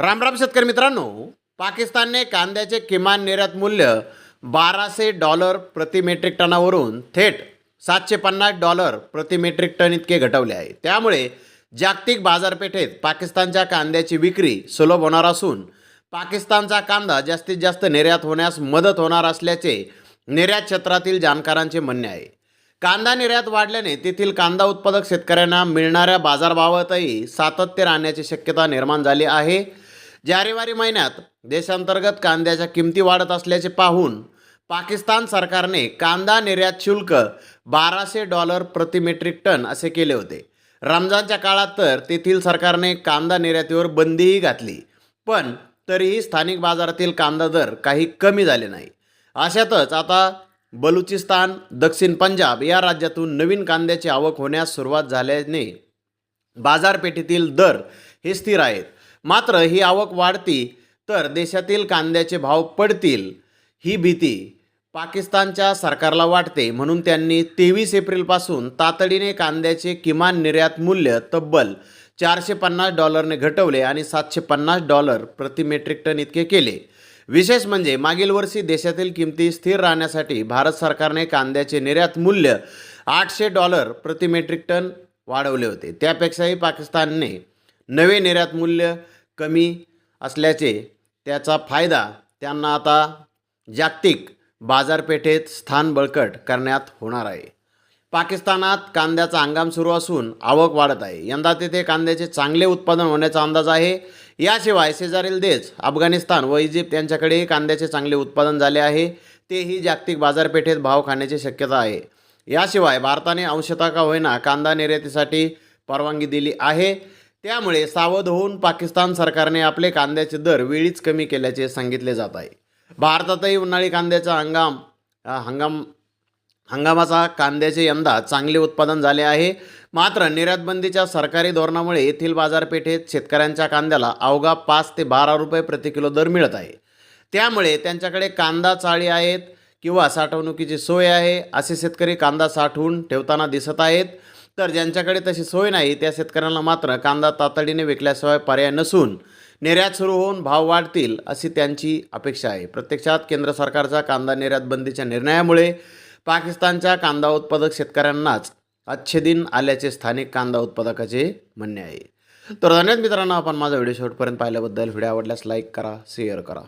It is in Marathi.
रामराम शेतकरी मित्रांनो पाकिस्तानने कांद्याचे किमान निर्यात मूल्य बाराशे डॉलर प्रति मेट्रिक टनावरून थेट सातशे पन्नास डॉलर प्रति मेट्रिक टन इतके घटवले आहे. त्यामुळे जागतिक बाजारपेठेत पाकिस्तानच्या कांद्याची विक्री सुलभ होणार असून पाकिस्तानचा कांदा जास्तीत जास्त निर्यात होण्यास मदत होणार असल्याचे निर्यात क्षेत्रातील जाणकारांचे म्हणणे आहे. कांदा निर्यात वाढल्याने तेथील कांदा उत्पादक शेतकऱ्यांना मिळणाऱ्या बाजारभावातही सातत्य राहण्याची शक्यता निर्माण झाली आहे. जानेवारी महिन्यात देशांतर्गत कांद्याच्या किमती वाढत असल्याचे पाहून पाकिस्तान सरकारने कांदा निर्यात शुल्क बाराशे डॉलर प्रति मेट्रिक टन असे केले होते. रमजानच्या काळात तर तेथील सरकारने कांदा निर्यातीवर बंदीही घातली पण तरीही स्थानिक बाजारातील कांदा दर काही कमी झाले नाही. अशातच आता बलुचिस्तान दक्षिण पंजाब या राज्यातून नवीन कांद्याची आवक होण्यास सुरुवात झाल्याने बाजारपेठेतील दर हे स्थिर आहेत. मात्र ही आवक वाढती तर देशातील कांद्याचे भाव पडतील. ही भीती पाकिस्तानच्या सरकारला वाटते म्हणून त्यांनी तेवीस एप्रिलपासून तातडीने कांद्याचे किमान निर्यात मूल्य तब्बल चारशे पन्नास डॉलरने घटवले आणि सातशे पन्नास डॉलर प्रति मेट्रिक टन इतके केले. विशेष म्हणजे मागील वर्षी देशातील किमती स्थिर राहण्यासाठी भारत सरकारने कांद्याचे निर्यात मूल्य आठशे डॉलर प्रति मेट्रिक टन वाढवले होते. त्यापेक्षाही पाकिस्तानने नवे निर्यात मूल्य कमी असल्याचे त्याचा फायदा त्यांना आता जागतिक बाजारपेठेत स्थान बळकट करण्यात होणार आहे. पाकिस्तानात कांद्याचा हंगाम सुरू असून आवक वाढत आहे. यंदा तेथे कांद्याचे चांगले उत्पादन होण्याचा अंदाज आहे. याशिवाय शेजारील देश अफगाणिस्तान व इजिप्त यांच्याकडेही कांद्याचे चांगले उत्पादन झाले आहे. तेही जागतिक बाजारपेठेत भाव खाण्याची शक्यता आहे. याशिवाय भारताने अंशतः का होईना कांदा निर्यातीसाठी परवानगी दिली आहे. त्यामुळे सावध होऊन पाकिस्तान सरकारने आपले कांद्याचे दर वेळीच कमी केल्याचे सांगितले जात आहे. भारतातही उन्हाळी कांद्याचा हंगाम हंगाम हंगामाचा कांद्याचे यंदा चांगले उत्पादन झाले आहे. मात्र निर्यातबंदीच्या सरकारी धोरणामुळे येथील बाजारपेठेत शेतकऱ्यांच्या कांद्याला अवघा पाच ते बारा रुपये प्रति किलो दर मिळत आहे. त्यामुळे त्यांच्याकडे कांदा चाळी आहेत किंवा साठवणुकीची सोय आहे असे शेतकरी कांदा साठवून ठेवताना दिसत आहेत. तर ज्यांच्याकडे तशी सोय नाही त्या शेतकऱ्यांना मात्र कांदा तातडीने विकल्याशिवाय पर्याय नसून निर्यात सुरू होऊन भाव वाढतील अशी त्यांची अपेक्षा आहे. प्रत्यक्षात केंद्र सरकारच्या कांदा निर्यात बंदीच्या निर्णयामुळे पाकिस्तानच्या कांदा उत्पादक शेतकऱ्यांनाच अच्छेदिन आल्याचे स्थानिक कांदा उत्पादकाचे म्हणणे आहे. तर धन्यवाद मित्रांनो आपण माझा व्हिडिओ शेवटपर्यंत पाहिल्याबद्दल. व्हिडिओ आवडल्यास लाईक करा शेअर करा.